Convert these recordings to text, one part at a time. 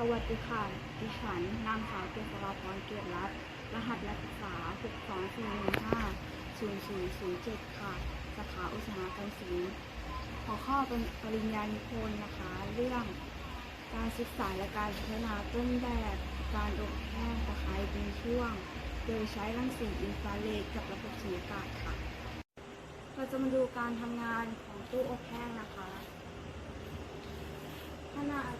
สวัสดีค่ะ ดิฉัน นางสาวเกษราพรเกียรติรัตน์รหัสนักศึกษา 624150007 ค่ะ สาขาอุตสาหกรรมศิลป์ขอข้อเป็นปริญญานิพนธ์นะคะ เรื่องการศึกษาและการพัฒนาต้นแบบ การอบแห้งตะไคร้เป็นช่วง โดยใช้รังสีอินฟราเรดกับระบบสุญญากาศค่ะ เราจะมาดูการทำงานของตู้อบแห้งนะคะขนาด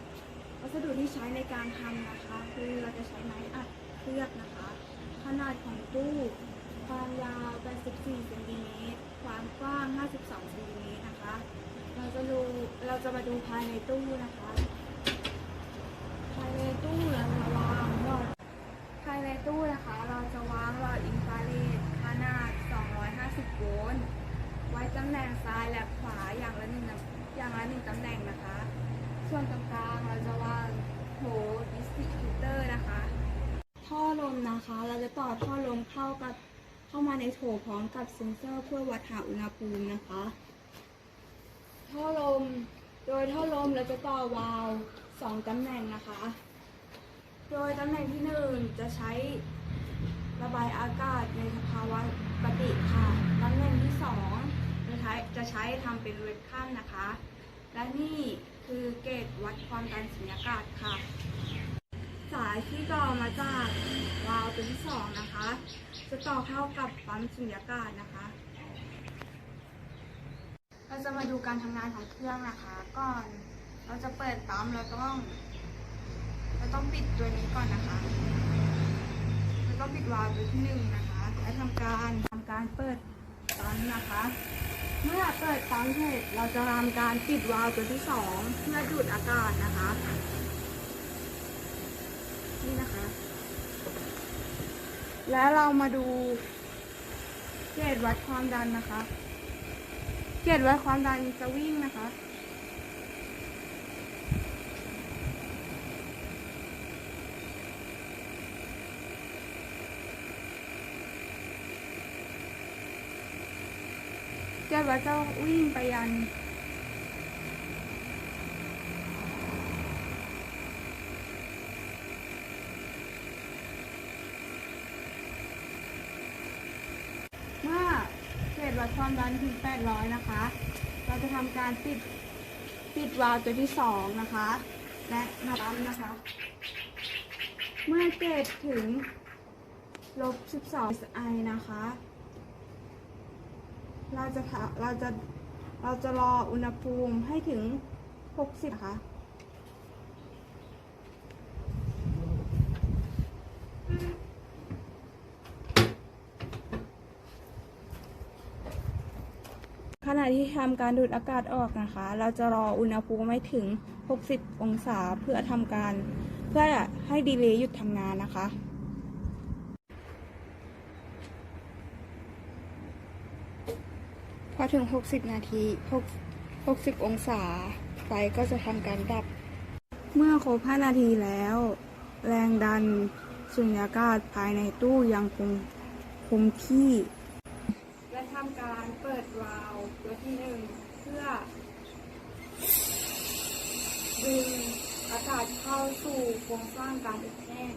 วัสดุที่ใช้ในการทำนะคะ คือเราจะใช้ไม้อัดเคลือบนะคะ ขนาดของตู้ความยาว 84เซนติเมตรความกว้าง 52เซนติเมตรนะคะ เราจะดูเราจะมาดูภายในตู้นะคะ ภายในตู้เราจะวางหลอดภายในตู้นะคะ เราจะวางหลอดอินฟราเรดขนาด 250 โวลต์ไว้ตำแหน่งซ้ายและขวาอย่างละหนึ่งอย่างละหนึ่งตำแหน่งนะคะ ส่วนตรงกลางเราจะวางโถดิสติบิวเตอร์นะคะ ท่อลมนะคะ เราจะต่อท่อลมเข้ากับเข้ามาในโถพร้อมกับเซ็นเซอร์เพื่อวัดหาอุณหภูมินะคะ ท่อลม โดยท่อลมเราจะต่อวาล์วสองตำแหน่งนะคะ โดยตำแหน่งที่หนึ่งจะใช้ระบายอากาศในสภาวะปกติค่ะตำแหน่งที่สองจะใช้จะใช้ทำเป็นเวกคัมนะคะ และนี่คือเกจวัดความดันสุญญากาศค่ะ สายที่ต่อมาจากวาล์วตัวที่สองนะคะ จะต่อเข้ากับปั๊มสุญญากาศนะคะ เราจะมาดูการทำงานของเครื่องนะคะ ก่อนเราจะเปิดปั๊มเราต้อง เราต้องปิดตัวนี้ก่อนนะคะ เราต้องปิดวาล์วตัวที่หนึ่งนะคะ และทำการทำการเปิดปั๊มนะคะ เมื่อเปิดปั๊มเสร็จเราจะทำการปิดวาล์วตัวที่สองเพื่อดูดอากาศนะคะ นี่นะคะ และเรามาดูเกจวัดความดันนะคะ เกจวัดความดันจะวิ่งนะคะ เกจวัดจะวิ่งไปยันเมื่อเกรดวัดความดันถึง 800 นะคะ เราจะทำการปิดปิดวาล์วตัวที่สองนะคะ และมาปั๊มนะคะ เมื่อเกรดถึงลบ 12ไอนะคะ เราจะทะเราจะเราจะรออุณหภูมิให้ถึง 60นะคะขณะที่ทำการดูดอากาศออกนะคะ เราจะรออุณหภูมิไม่ถึง 60 องศาเพื่อทำการเพื่อให้ดีเลย์หยุดทำงานนะคะ พอถึง 60 นาที6 60 องศา ไฟก็จะทำการดับ เมื่อครบ 5 นาทีแล้ว แรงดันสุญญากาศภายในตู้ยังคงคงที่ และทำการเปิดวาล์วตัวที่หนึ่งเพื่อ ดึงอากาศเข้าสู่โครงสร้างการอบแห้ง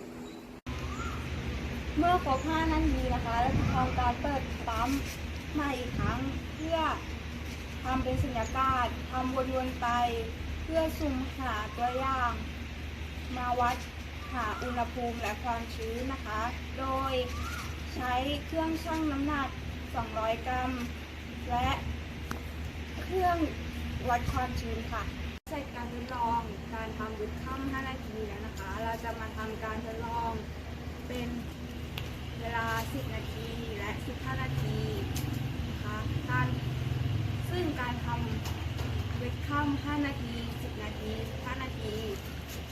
เมื่อครบ 5 นาทีนะคะเราจะทำการเปิดปั๊ม ม่อีกครั้งเพื่อทำเป็นสุญญากาศทำวนๆไป เพื่อสุ่มหาตัวอย่าง มาวัดหาอุณหภูมิและความชื้นนะคะ โดยใช้เครื่องชั่งน้ำหนัก 200 กรัม และเครื่องวัดความชื้นค่ะเสร็จการทดลองการทำวิดค่ำ5นาทีแล้วนะคะ เราจะมาทำการทดลองเป็นเวลา 10 นาทีและ 15 นาที นะคะการซึ่งการทำเวิดค่ำ5นาที 10 นาที 5 นาที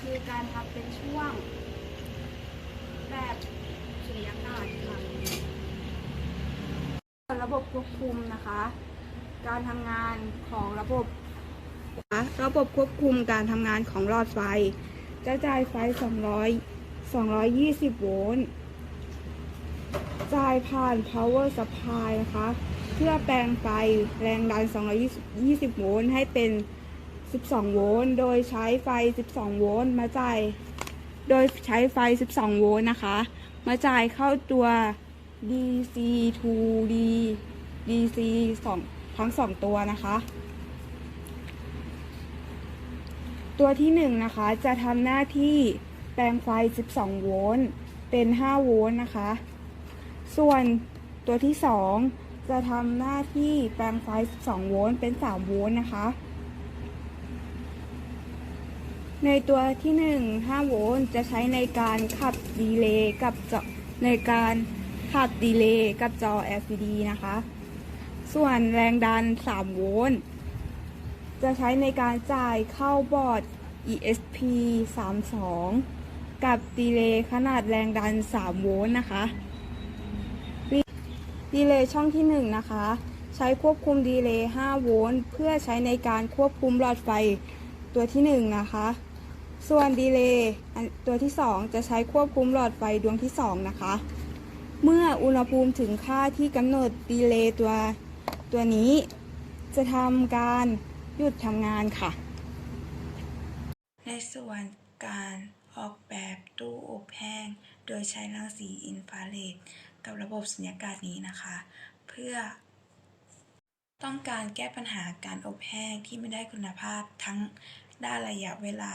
คือการทำเป็นช่วง แบบสุญญากาศค่ะระบบควบคุมนะคะ การทำงานของระบบระบบควบคุมการทำงานของหลอดไฟ จะจ่ายไฟ 200 220 โวลต์จ่ายผ่าน power supply นะคะ เพื่อแปลงไฟแรงดัน 220 โวลต์ให้เป็น 12 โวลต์ โดยใช้ไฟ 12 โวลต์มาจ่าย โดยใช้ไฟ 12 โวลต์นะคะ มาจ่ายเข้าตัว DC to D DC สองทั้งสองตัวนะคะ ตัวที่หนึ่งนะคะ จะทำหน้าที่แปลงไฟ 12 โวลต์ เป็น 5 โวลต์นะคะ ส่วนตัวที่สอง จะทำหน้าที่แปลงไฟ 12 โวลต์เป็น 3 โวลต์นะคะ ในตัวที่ 1 5 โวลต์จะใช้ในการขับดีเลย์กับจอในการขับดีเลย์กับจอ LCD นะคะ ส่วนแรงดัน 3 โวลต์จะใช้ในการจ่ายเข้าบอร์ด ESP 32 กับดีเลย์ขนาดแรงดัน 3 โวลต์นะคะ ดีเลย์ช่องที่1นะคะ ใช้ควบคุมดีเลย์5โวลต์เพื่อใช้ในการควบคุมหลอดไฟตัวที่1นะคะ ส่วนดีเลย์ตัวที่ 2 จะใช้ควบคุมหลอดไฟดวงที่ 2 นะคะ เมื่ออุณหภูมิถึงค่าที่กำหนดดีเลย์ตัวตัวนี้ จะทำการหยุดทำงานค่ะ ในส่วนการออกแบบตู้อบแห้ง โดยใช้รังสีอินฟราเรด กับระบบสัญญากาศนี้นะคะ เพื่อ ต้องการแก้ปัญหาการอบแห้งที่ไม่ได้คุณภาพทั้งด้านระยะเวลา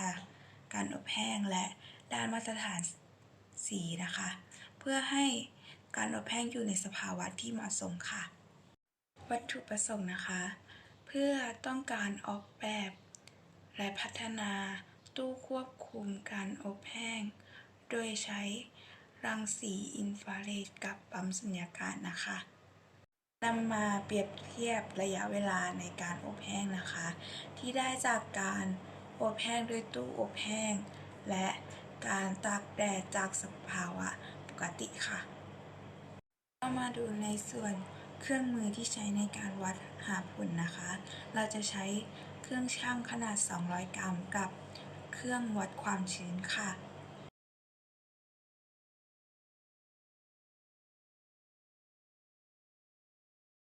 การอบแห้งและด้านมาตรฐานสีนะคะ เพื่อให้การอบแห้งอยู่ในสภาวะที่เหมาะสมค่ะ วัตถุประสงค์นะคะ เพื่อต้องการออกแบบ และพัฒนาตู้ควบคุมการอบแห้ง โดยใช้ รังสีอินฟราเรดกับปั๊มสัญญากาศนะคะนำมาเปรียบเทียบระยะเวลาในการอบแห้งนะคะ ที่ได้จากการอบแห้งด้วยตู้อบแห้ง และการตากแดดจากสภาวะปกติค่ะเรามาดูในส่วนเครื่องมือที่ใช้ในการวัดหาผลนะคะ เราจะใช้เครื่องชั่งขนาด 200 กรัมกับเครื่องวัดความชื้นค่ะ